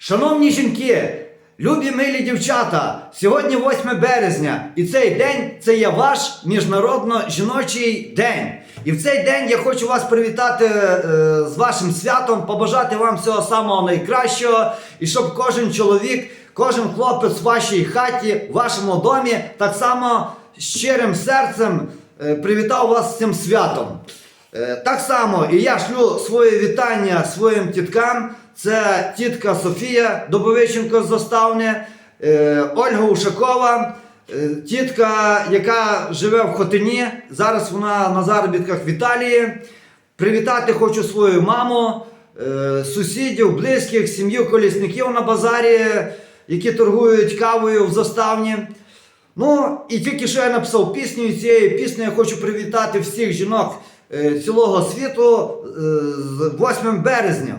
Шановні жінки, любі милі дівчата, сьогодні 8 березня, і цей день це є ваш міжнародно-жіночий день. І в цей день я хочу вас привітати е, з вашим святом, побажати вам всього самого найкращого, і щоб кожен чоловік, кожен хлопець в вашій хаті, в вашому домі так само щирим серцем е, привітав вас з цим святом. Е, Так само і я шлю своє вітання своїм тіткам. Це тітка Софія Добовиченко з Заставне, е, Ольга Ушакова, е, тітка, яка живе в Хотині. Зараз вона на заробітках в Італії. Привітати хочу свою маму, е, сусідів, близьких, сім'ю колісників на базарі, які торгують кавою в заставні. Ну, і тільки що я написав пісню, і цією піснею я хочу привітати всіх жінок цілого світу з 8 березня.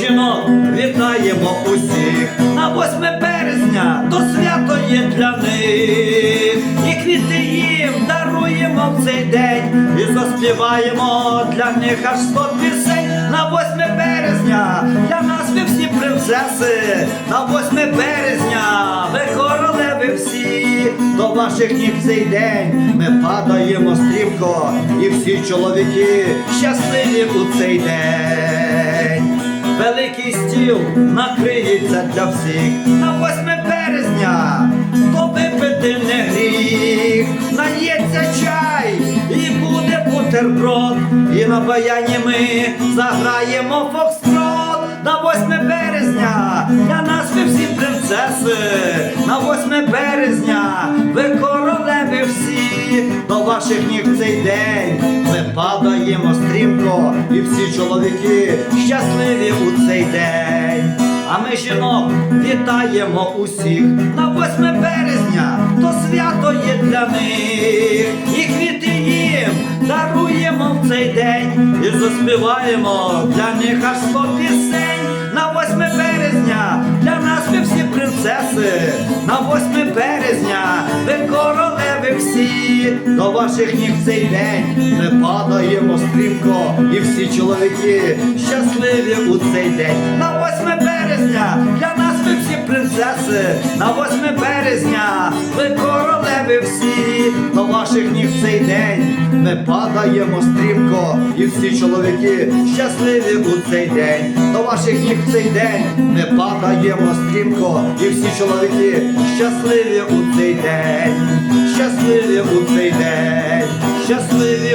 Жінок вітаємо усіх на 8 березня, то свято є для них. І квіти їм даруємо в цей день і заспіваємо для них аж сто пісень на 8 березня. Для нас ви всі принцеси, на 8 березня, ви королеви всі, до ваших ніг цей день ми падаємо стрімко, і всі чоловіки щасливі у цей день. Великий стіл накриється для всіх. На 8 березня, то не гріх, нається чай і буде бутерброд, і на баяні ми заграємо фокстрот. На 8 березня, для нас всі принцеси, на 8 березня, ви стрімко, і всі чоловіки щасливі у цей день. А ми жінок вітаємо усіх на 8 березня, то свято є для них, і квіти їм даруємо в цей день, і заспіваємо для них аж сто пісень на 8 березня, для нас ви всі принцеси, на 8 березня, ви королеви всі, до ваших ніг цей день ми падаємо стрімко, і всі чоловіки щасливі у цей день. На 8 березня, для нас ви всі принцеси, на 8 березня, ви королеви всі, до ваших ніг цей день ми падаємо стрімко, і всі чоловіки щасливі у цей день. До ваших ніг цей день ми падаємо стрімко, і всі чоловіки щасливі у цей день, щасливі у цей день, щасливі